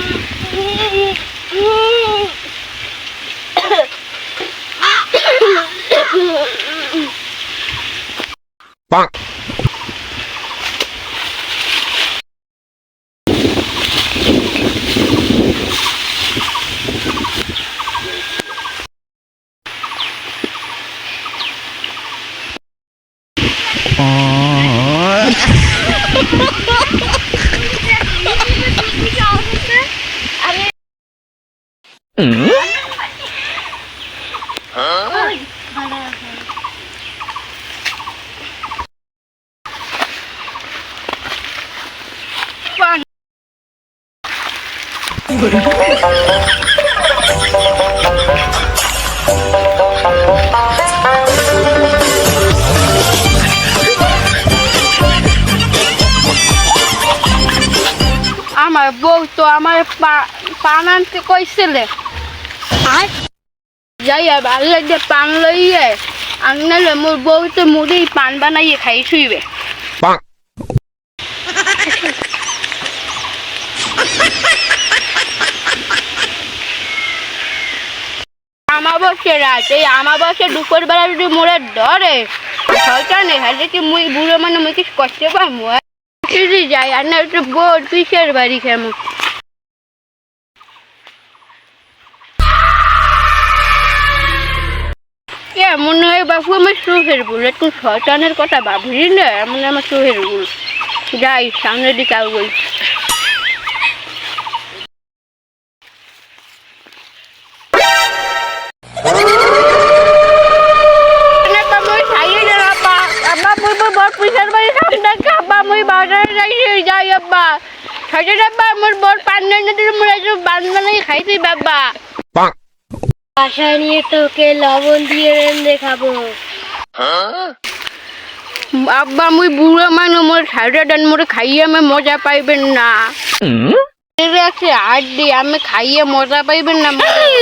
Oh, আমার পান আনতে কইছিলে যাই বাল্লা দিয়ে পান লইয়ে আনলে মোর বউ তো মুড়ি পান বানাইয়ে খাই শুইবে. আমাবস্যা রাত এই আমাবস্যা দুপুর বেলা যদি মোরে ধরে শয়তানে হাতে কি মুই বুড়ো মানে মুই কিছু করতে পারব যদি যাই আর না একটু বোর পিসের বাড়ি এমন হয় বাবু আমার সুহের ভুল একটু শয়তানের কথা ভাবলি না এমন আমার সুহের ভুল যাই সামনের দিকে আগুই? Saya apa mau buat panen nanti mulai tu bandar lagi খাইতে বাবা. বাসায় নিয়ে তোকে লবণ দিয়ে রেঁধে খাব আব্বা মুই বুড়ো মানুষ মোর সাইডে ডান মোরে খাইয়ে আমি মজা পাইবেন না। আছে আড্ডি আমি খাইয়ে মজা পাইবেন না গেলে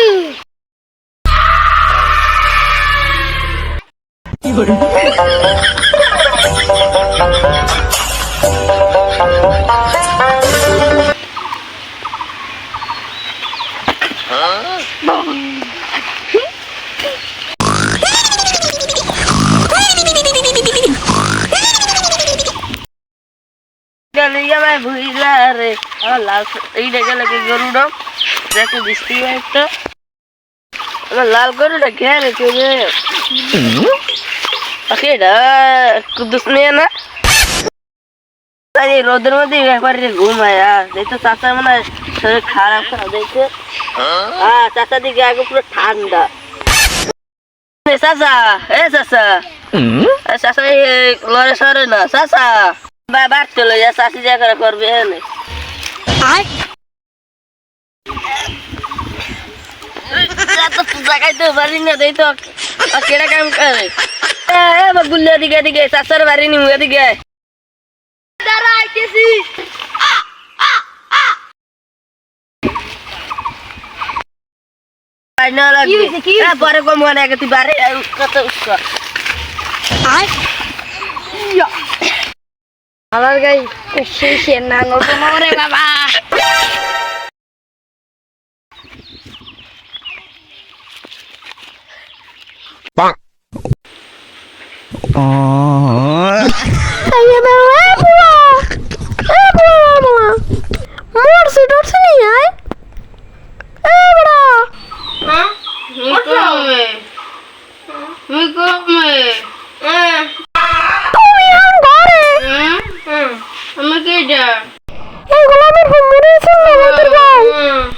আমার ভুইলা রে। আমার লাল এইটা গেলে কি গরুটা দেখো বৃষ্টি একটা আমার লাল গরুটা খেয়ে রেখে রে? এটা কুদ্দুস নিয়ে না? এই রোদের মধ্যে ব্যাপারে ঘুমায় আর দেখতে চাষা মানে শরীর খারাপ খারাপ দেখতে হ্যাঁ চাষা দিকে আগে পুরো ঠান্ডা। চাষা এ এ চাষা লড়ে সরে না চাষা বাবার চলে যা চাষি যা করে করবে জায়গাইতে পারি কাম তুই বাড়ি কত আমার গাই শেষে না গল্প রে বাবা Bonk. মরছি টরছি নি আয় এ বড়া তুমি আম ঘরে আমি কে যা এগুলো আমি ঘুমিয়ে ছিল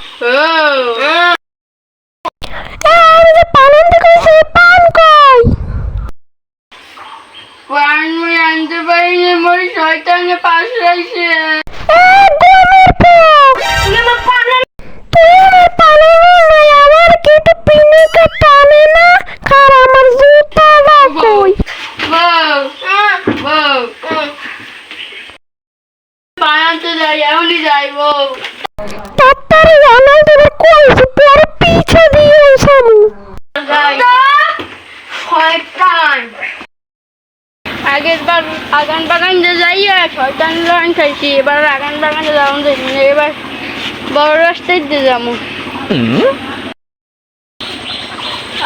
বউ তাড়াতাড়ি জানাই দেবে কইছি পরে পিছে দিয়ে সামু শয়তান। আগের বার আগান বাগান যে যাইয়া শয়তান লাগান খাইছি এবার আগান বাগানে যাওয়ান এবার বড় রাস্তায় দিয়ে যাব।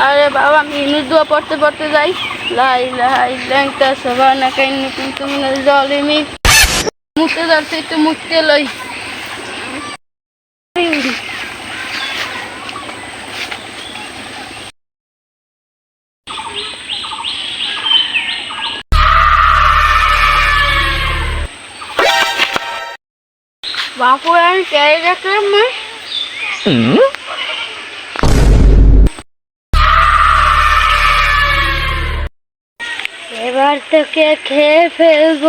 আরে বাবা আমি ইনুর দোয়া পড়তে পড়তে যাই। লাই লাই ল্যাংটা সবা না কাইনি কিন্তু জলে মি মুখতে যাচ্ছে একটু মুখতে লই। বাপু আমি কে এবার তোকে খেয়ে ফেলব।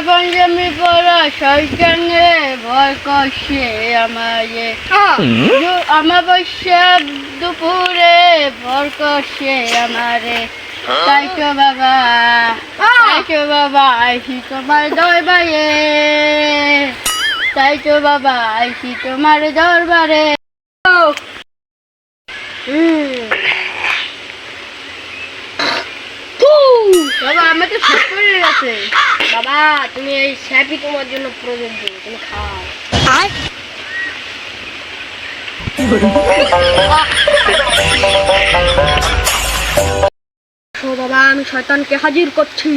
সাজা পাঞ্জাবি পরা শয়তানে ভয় করছে আমারে আমাবস্যা দুপুরে ভর করছে আমারে। তাই তো বাবা তাই তো বাবা আইসি তোমার দরবারে। তাই তো বাবা আইসি তোমার দরবারে। বাবা, আমাকে শেষ করে গেছে বাবা, তুমি এই স্যাপি তোমার জন্য প্রযোজ্য তুমি খাও। বাবা, আমি শয়তানকে হাজির করছি।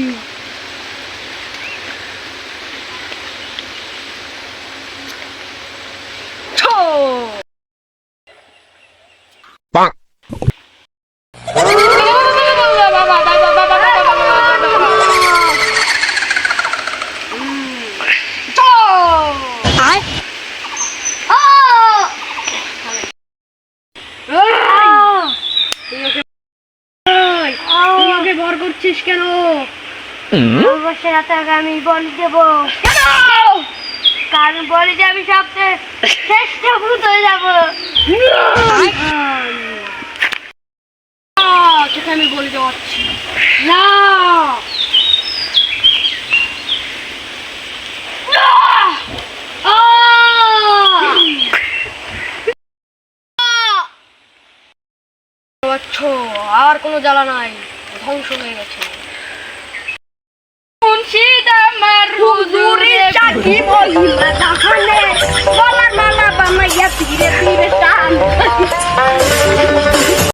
ভর করছিস কেন? রাতে আমি বল দেবো। কারণ বলে যে আমি সবচেয়ে শ্রেষ্ঠ ভূত হয়ে যাব। তোকে আমি বলে না। আর কোনো জ্বালা নাই। ধ্বংস হয়ে গেছে মুন্সিদ আমার হুজুরে চাকি